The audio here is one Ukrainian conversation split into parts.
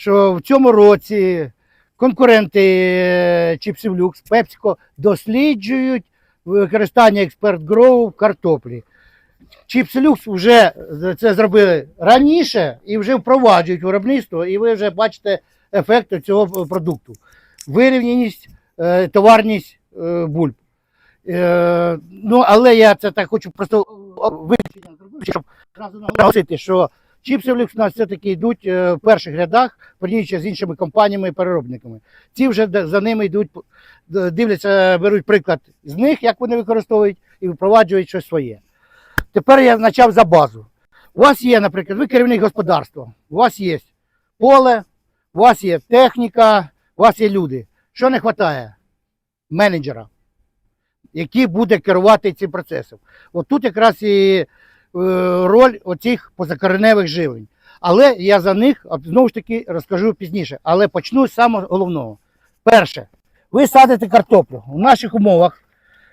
що в цьому році конкуренти е, Чіпсів Люкс, досліджують використання експерт Гроу в картоплі. Чіпси Люкс вже це зробили раніше і вже впроваджують виробництво, і ви вже бачите ефект цього продукту. Вирівняність, е, товарність е, бульб. Ну, але я це так хочу просто зробити, щоб одразу наголосити, що чіпси Люкс у нас все-таки йдуть е, в перших рядах, порівнюючи з іншими компаніями і переробниками. Ці вже за ними йдуть, дивляться, беруть приклад з них, як вони використовують, і впроваджують щось своє. Тепер я почав за базу. У вас є, наприклад, ви керівник господарства, у вас є поле, у вас є техніка, у вас є люди. Що не вистачає? Менеджера, який буде керувати цим процесом. От тут якраз і роль оцих позакореневих живлень. Але я за них знову ж таки розкажу пізніше. Але почну з самого головного. Перше, ви садите картоплю в наших умовах,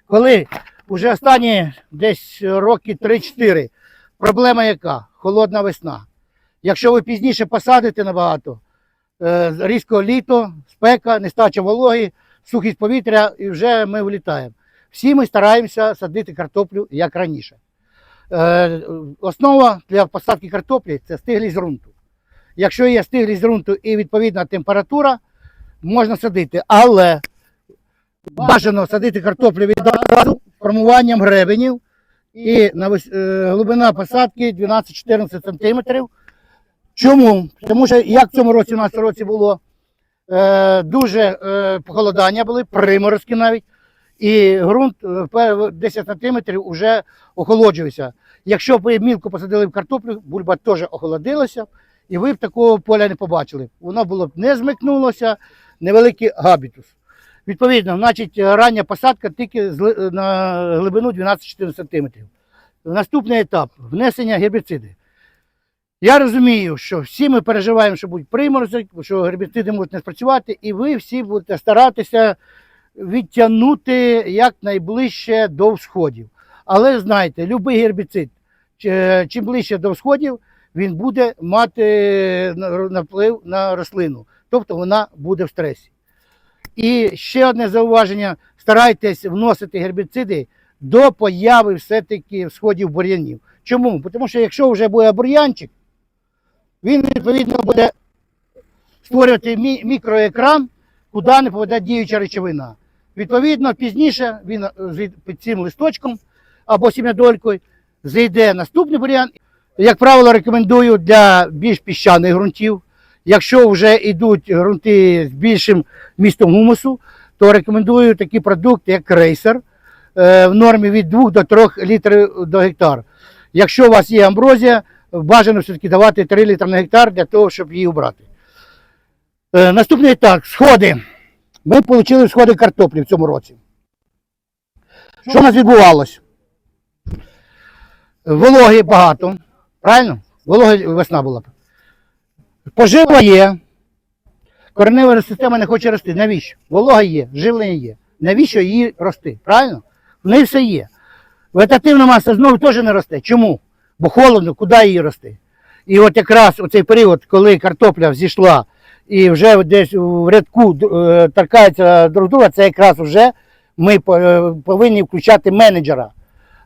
коли вже останні десь роки 3-4. Проблема яка? Холодна весна. Якщо ви пізніше посадите набагато, е, різко літо, спека, нестача вологи, сухість повітря, і вже ми влітаємо. Всі ми стараємося садити картоплю як раніше. Е, Основа для посадки картоплі це стиглість ґрунту. Якщо є стиглість ґрунту і відповідна температура, можна садити. Але бажано садити картоплю відразу формуванням гребенів і е, глибина посадки 12-14 см. Чому? Тому що як в цьому році у нас році було е, дуже похолодання були, приморозки навіть, і ґрунт е, 10 см вже охолоджувався. Якщо б ви мілко посадили в картоплю, бульба теж охолодилася, і ви б такого поля не побачили. Воно було б не змикнулося, невеликий габітус. Відповідно, значить, рання посадка тільки на глибину 12-14 см. Наступний етап внесення гербіциди. Я розумію, що всі ми переживаємо, що будуть приморозок, що гербіциди можуть не спрацювати, і ви всі будете старатися відтягнути якнайближче до всходів. Але знайте, будь-який гербіцид, чим ближче до всходів, він буде мати на- на вплив на рослину. Тобто вона буде в стресі. І ще одне зауваження: старайтесь вносити гербіциди до появи все-таки всходів бур'янів. Чому? Тому що якщо вже буде бур'янчик, він відповідно буде створювати мікроекран, куди не попаде діюча речовина. Відповідно, пізніше він е, під цим листочком або сім'ядолькою зайде наступний бур'ян. Як правило, рекомендую для більш піщаних ґрунтів. Якщо вже йдуть ґрунти з більшим містом гумусу, то рекомендую такий продукт, як крейсер е, в нормі від 2 до 3 літрів до гектар. Якщо у вас є амброзія, бажано все-таки давати 3 літри на гектар для того, щоб її обрати. Е, Наступний етап сходи. Ми отримали сходи картоплі в цьому році. Що у нас відбувалося? Вологи багато, правильно? Волога весна була. Пожива є. Коренева система не хоче рости. Навіщо? Волога є, живлення є. Навіщо її рости? Правильно? В неї все є. Вегетативна маса знову теж не росте. Чому? Бо холодно, куди її рости? І от якраз у цей період, коли картопля зійшла і вже десь в рядку е, торкається друг друга, це якраз вже ми е, повинні включати менеджера.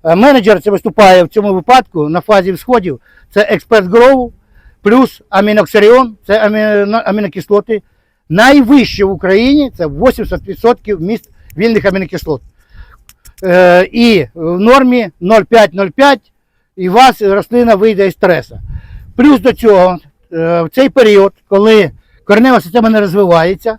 Е, Менеджер це виступає в цьому випадку на фазі всходів. Це експерт гроу, плюс аміноксаріон, це аміно- амінокислоти. Найвище в Україні це 80% міст вільних амінокислот. І в нормі 0,5-0,5, і у вас рослина вийде із стресу. Плюс до цього, в цей період, коли коренева система не розвивається,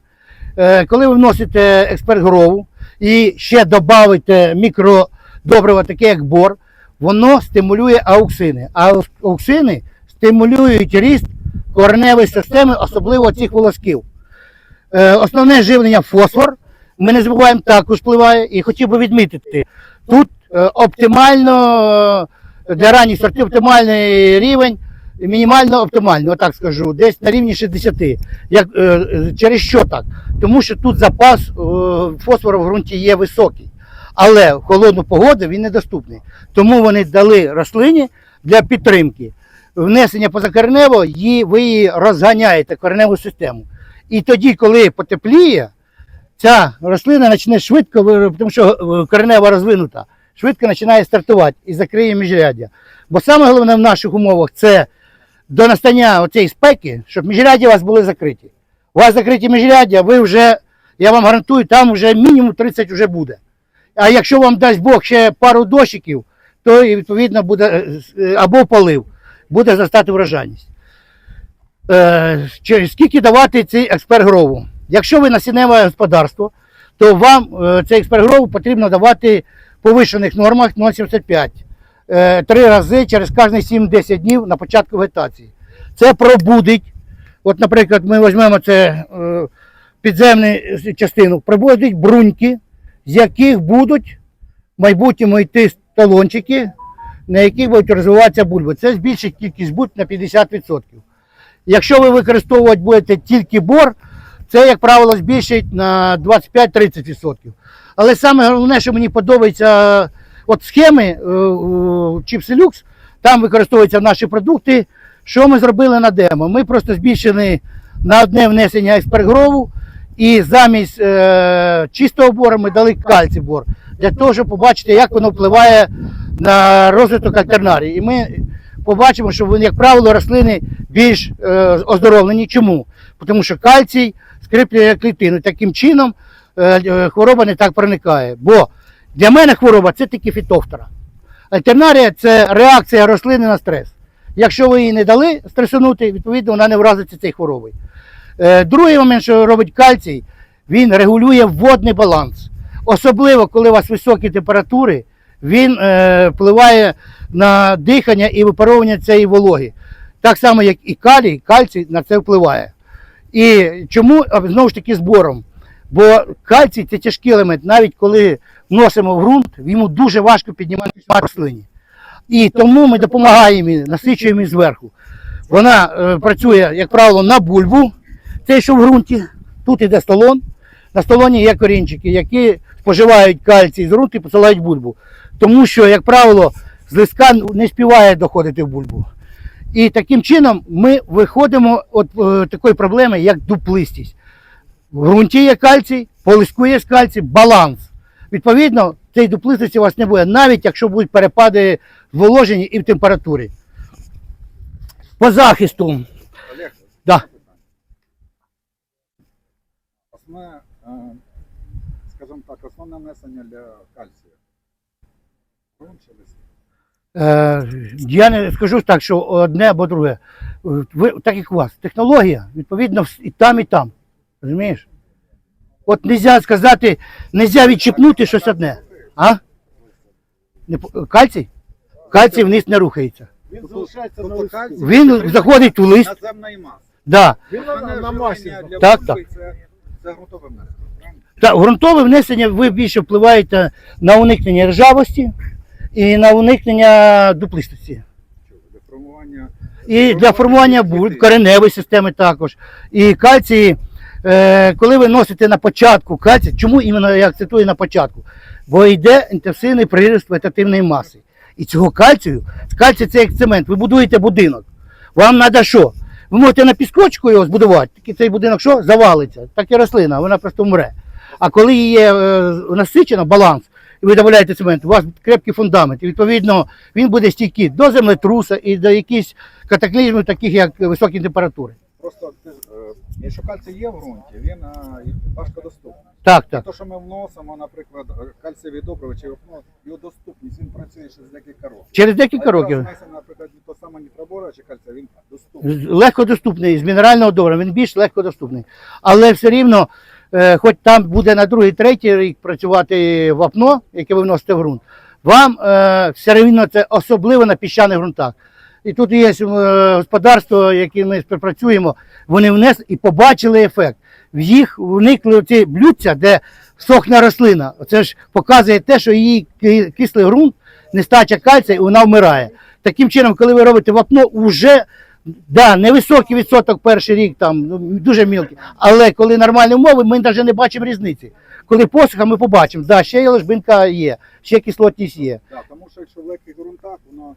е, коли ви вносите експерт грову і ще додаєте мікродобрива, таке як бор, воно стимулює ауксини. А ауксини стимулюють ріст кореневої системи, особливо цих волосків. Е, Основне живлення фосфор. Ми не забуваємо також впливає. І хотів би відмітити, тут е, оптимально для ранніх сортів оптимальний рівень, мінімально оптимально, отак скажу, десь на рівні 60. Як, е, е, через що так? Тому що тут запас е, фосфору в ґрунті є високий. Але в холодну погоду він недоступний. Тому вони дали рослині для підтримки. внесення позакоренево, ви її розганяєте кореневу систему. І тоді, коли потепліє, ця рослина почне швидко, ви- тому що коренева розвинута, швидко починає стартувати і закриє міжряддя. Бо саме головне в наших умовах це до настання оцієї спеки, щоб міжряддя у вас були закриті. У вас закриті міжряддя, ви вже, я вам гарантую, там вже мінімум 30 вже буде. А якщо вам дасть Бог ще пару дощиків, то і, відповідно буде е, е, або полив, буде зростати врожайність. Е, чи- скільки давати цей експерт грову? Якщо ви насінневе господарство, то вам е, цей експерт грову потрібно давати в повишених нормах 0,75. Е, Три рази через кожні 7-10 днів на початку вегетації. Це пробудить. От, наприклад, ми візьмемо це е, підземну частину, пробудить бруньки, з яких будуть в майбутньому йти талончики, на яких будуть розвиватися бульби. Це збільшить кількість бульб на 50%. Якщо ви використовувати будете тільки бор, це, як правило, збільшить на 25-30%. Але саме головне, що мені подобається, от схеми е, у там використовуються наші продукти. Що ми зробили на демо? Ми просто збільшили на одне внесення еспергрову і замість е, чистого бору ми дали кальцій бор для того, щоб побачити, як воно впливає на розвиток альтернарії. І ми побачимо, що вони, як правило, рослини більш е, оздоровлені. Чому? Тому що кальцій скріплює клітину. Таким чином е, е, хвороба не так проникає. Бо для мене хвороба це тільки фітофтора. Альтернарія це реакція рослини на стрес. Якщо ви її не дали стресанути, відповідно вона не вразиться цією хворобою. Е, Другий момент, що робить кальцій, він регулює водний баланс. Особливо, коли у вас високі температури, він е, впливає на дихання і випаровування цієї вологи. Так само, як і калій, кальцій на це впливає. І чому знову ж таки збором? Бо кальцій це тяжкий елемент, навіть коли вносимо в ґрунт, йому дуже важко піднімати рослині. І тому ми допомагаємо їй, насичуємо її зверху. Вона е, працює, як правило, на бульбу, це що в ґрунті. Тут іде столон. На столоні є корінчики, які споживають кальцій з ґрунту і посилають бульбу. Тому що, як правило, з листка не співає доходити в бульбу. І таким чином ми виходимо від е, такої проблеми, як дуплистість. В ґрунті є кальцій, по листку є кальцій, баланс. Відповідно, цієї дуплистості у вас не буде, навіть якщо будуть перепади в воложенні і в температурі. По захисту. Олег, Да. основне, е, скажімо так, основне внесення для кальцію. Е, я не скажу так, що одне або друге. Е, Ви, так як у вас, технологія, відповідно, і там, і там. Розумієш? От не можна сказати, не можна відчіпнути щось одне. А? Не, по- кальцій? Кальцій вниз не рухається. Він залишається на листі. Він заходить у лист. наземної маси. Да. Він на, на масі. Так, Це, це ґрунтове внесення. правильно? Та, ґрунтове внесення ви більше впливаєте на уникнення ржавості і на уникнення дуплистості. Для формування І для формування бульб, кореневої системи також. І кальцій, е, коли ви носите на початку кальцій, чому іменно я акцентую на початку? Бо йде інтенсивний приріст вегетативної маси. І цього кальцію, кальцій це як цемент, ви будуєте будинок. Вам треба що? Ви можете на піскочку його збудувати, тільки цей будинок що? Завалиться. Так і рослина, вона просто вмре. А коли є е, насичено баланс, і ви додаєте цемент, у вас крепкий фундамент. І відповідно він буде стійкий до землетруса і до якихось катаклізмів, таких як високі температури. Просто ти, е, якщо кальцій є в ґрунті, він е, важко доступний. Так, так. Те, що ми вносимо, наприклад, кальцієві добрива чи вапно, його доступність, він працює ще з декілька років. Через декілька А років. внесено, наприклад, того самого нітробора чи кальція, він доступний. Легко доступний, з мінерального добра, він більш легко доступний. Але все рівно, е, хоч там буде на другий, третій рік працювати вапно, яке ви вносите в ґрунт, вам все рівно це особливо на піщаних ґрунтах. І тут є е, господарство, яке ми співпрацюємо, вони внесли і побачили ефект. В їх вникли ці блюдця, де сохне рослина. Це ж показує те, що її кислий ґрунт, нестача кальція, і вона вмирає. Таким чином, коли ви робите вапно, вже да, невисокий відсоток перший рік, там ну, дуже мілкий. Але коли нормальні умови, ми навіть не бачимо різниці. Коли посуха, ми побачимо, да, ще є ложбинка є, ще кислотність є. Да, тому що якщо в легких ґрунтах, воно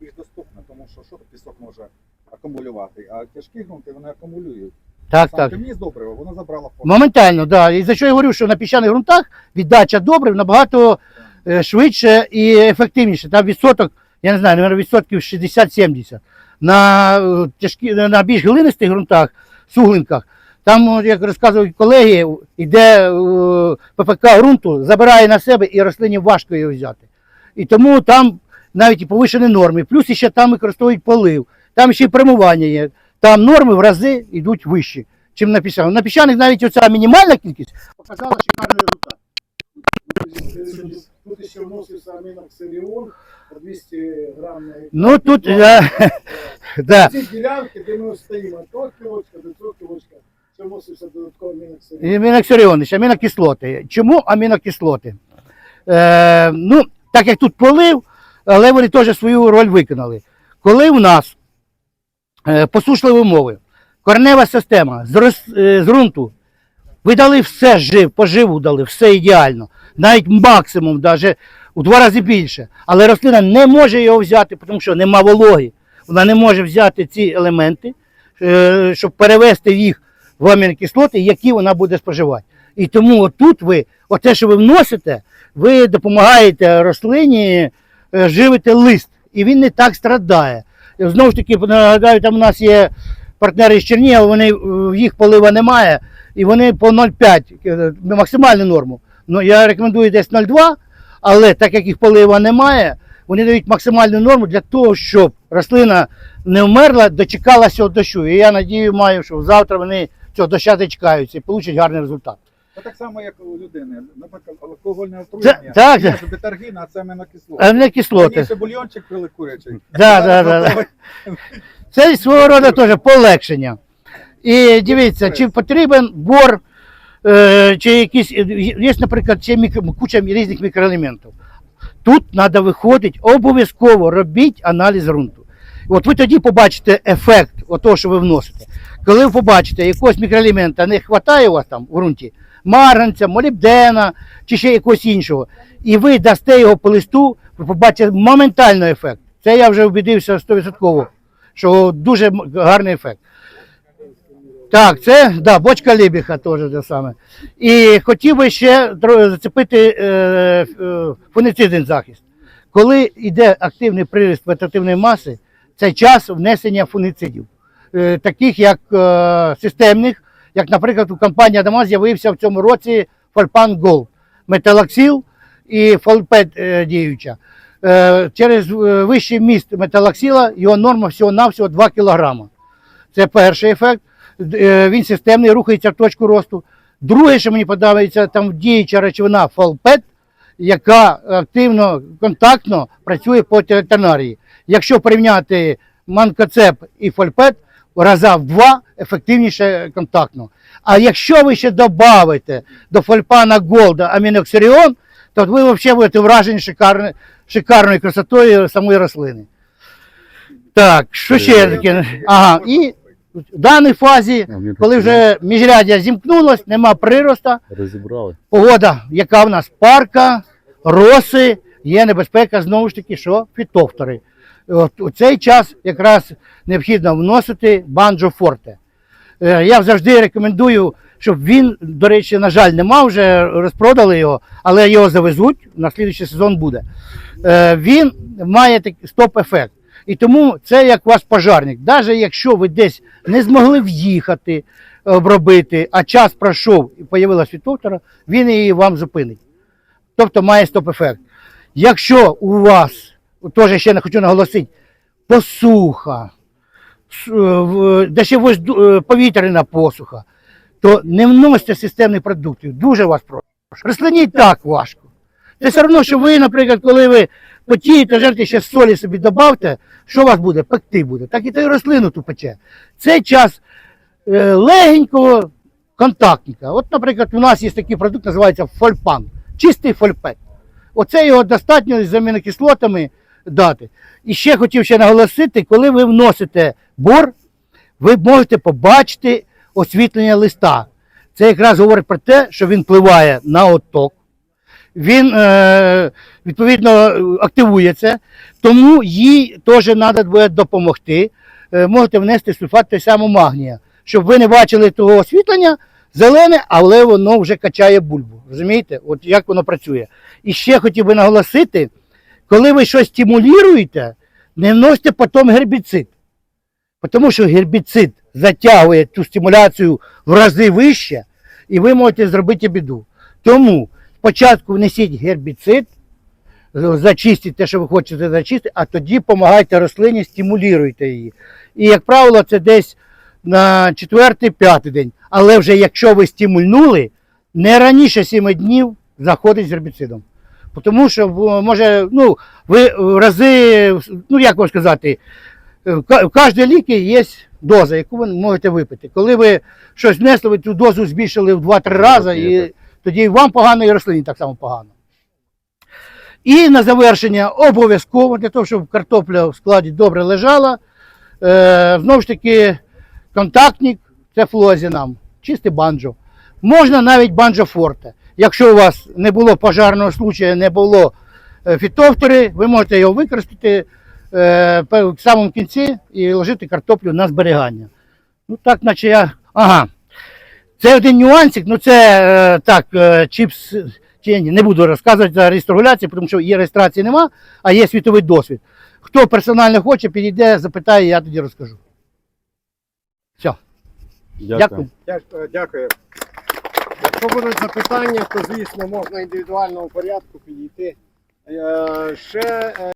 більш доступна, тому що що пісок може акумулювати, а тяжкі ґрунти вони акумулюють. Так, Сам так. ти вніс добриво, воно забрало форму. Моментально, да. І за що я говорю, що на піщаних ґрунтах віддача добрив набагато е, швидше і ефективніше. Там відсоток, я не знаю, мабуть, відсотків 60-70. На, е, тяжкі, на більш глинистих ґрунтах, суглинках, там, як розказують колеги, іде е, ППК ґрунту, забирає на себе і рослині важко його взяти. І тому там навіть і повишені норми. Плюс ще там використовують полив, там ще й промивання є. Там норми в рази йдуть вищі, чим на піщаних. На піщаних навіть оця мінімальна кількість показала шикарний результат. Тут ще вносився аміноксиліон по 200 грам на гектар. Ну тут е, да. Ці ділянки, де ми стоїмо, то кілочка, до кілочка, це вносився додатковий аміноксиліон. І Міноксиріониш, амінокислоти. Чому амінокислоти? Е, ну, так як тут полив, але вони теж свою роль виконали. Коли у нас е, посушливі умови, коренева система з, е, ґрунту, ви дали все жив, поживу дали, все ідеально, навіть максимум, навіть у два рази більше. Але рослина не може його взяти, тому що нема вологи. Вона не може взяти ці елементи, е, щоб перевести їх в амінокислоти, які вона буде споживати. І тому отут ви, оте, що ви вносите, ви допомагаєте рослині е, живити лист, і він не так страдає. Знову ж таки, нагадаю, там у нас є партнери з Чернігова, вони е, їх полива немає, і вони по 0,5 е, максимальну норму. Ну, я рекомендую десь 0,2, але так як їх полива немає, вони дають максимальну норму для того, щоб рослина не вмерла, дочекалася дощу. І я надію маю, що завтра вони цього доща дочекаються і получать гарний результат. Це так само, як у людини. Наприклад, алкогольне Це- отруєння. так, так. ж бетаргін, а це амінокислоти. А не. Раніше бульйончик пили курячий. Да, да, да. Це свого роду теж полегшення. І дивіться, чи потрібен бор, е, чи якісь, є, наприклад, ще куча різних мікроелементів. Тут треба виходити, обов'язково робіть аналіз ґрунту. От ви тоді побачите ефект того, що ви вносите. Коли ви побачите, якогось мікроелемента не вистачає у вас там в ґрунті, марганця, молібдена чи ще якогось іншого, і ви дасте його по листу, ви побачите моментально ефект. Це я вже убідився 100%, що дуже гарний ефект. Так, це да, бочка Лібіха теж те саме. І хотів би ще зацепити е, е, фунгіцидний захист. Коли йде активний приріст вегетативної маси, це час внесення фунгіцидів, е, таких як е, системних, як, наприклад, у компанії Адамас з'явився в цьому році Фольпан Голд, металоксил і фолпет е, діюча. Е, через е, вищий міст металоксила його норма всього-навсього 2 кг. Це перший ефект. Він системний, рухається в точку росту. Друге, що мені подобається, там діюча речовина фолпет, яка активно, контактно працює по тернарії. Якщо порівняти манкоцеп і фольпет, раза в два ефективніше контактно. А якщо ви ще додаєте до фольпана Голда аміноксиріон, то ви взагалі будете вражені шикарною, шикарною красотою самої рослини. Так, що ще таке? Ага, і в даній фазі, коли вже міжряддя зімкнулось, нема прироста, розібрали. погода, яка в нас парка, роси, є небезпека знову ж таки, що фітофтори. От у цей час якраз необхідно вносити банджо форте. Е, Я завжди рекомендую, щоб він, до речі, на жаль, нема вже розпродали його, але його завезуть, на слідуючий сезон буде. Е, Він має такий стоп-ефект. І тому це як ваш пожарник. Навіть якщо ви десь не змогли в'їхати, обробити, а час пройшов і появилась фітофтора, він її вам зупинить. Тобто має стоп-ефект. Якщо у вас, теж ще не хочу наголосити, посуха, е, де ще е, повітряна посуха, то не вносьте системних продуктів. Дуже вас прошу. Рослині так важко. Це все одно, що ви, наприклад, коли ви потієте, жерте ще солі собі додавте, що у вас буде? Пекти буде. Так і та рослину ту пече. Це час е, легенького контактника. От, наприклад, у нас є такий продукт, називається фольпан. Чистий фольпет. Оце його достатньо з амінокислотами дати. І ще хотів ще наголосити, коли ви вносите бор, ви можете побачити освітлення листа. Це якраз говорить про те, що він впливає на отток, він е, відповідно активується, тому їй теж треба буде допомогти. Е, можете внести сульфат той самого магнія, щоб ви не бачили того освітлення, зелене, але воно вже качає бульбу. Розумієте? От як воно працює. І ще хотів би наголосити, коли ви щось стимулюєте, не вносите потім гербіцид. Тому що гербіцид затягує цю стимуляцію в рази вище, і ви можете зробити біду. Тому спочатку внесіть гербіцид, зачистіть те, що ви хочете зачистити, а тоді допомагайте рослині, стимулюйте її. І, як правило, це десь на четвертий-п'ятий день. Але вже якщо ви стимульнули, не раніше 7 днів заходить з гербіцидом. Тому що може, ну, ви в рази, ну як вам сказати, в в кожній ліки є доза, яку ви можете випити. Коли ви щось внесли, ви цю дозу збільшили в 2-3 рази, і тоді і вам погано, і рослині так само погано. І на завершення обов'язково для того, щоб картопля в складі добре лежала. Е, знову ж таки, контактник це флуазінам, чисте банджо. Можна навіть банджо форте. Якщо у вас не було пожарного случаю, не було е, фітофтори, ви можете його використати е, в самому кінці і ложити картоплю на зберігання. Ну так, наче я. Ага. Це один нюансик, ну це е, так, е, чіпс. Чи не буду розказувати за реєстрацію, тому що її реєстрації нема, а є світовий досвід. Хто персонально хоче, підійде, запитає, я тоді розкажу. Все, дякую. Дякую. Якщо будуть запитання, то звісно можна індивідуально у порядку підійти. Е, Ще е,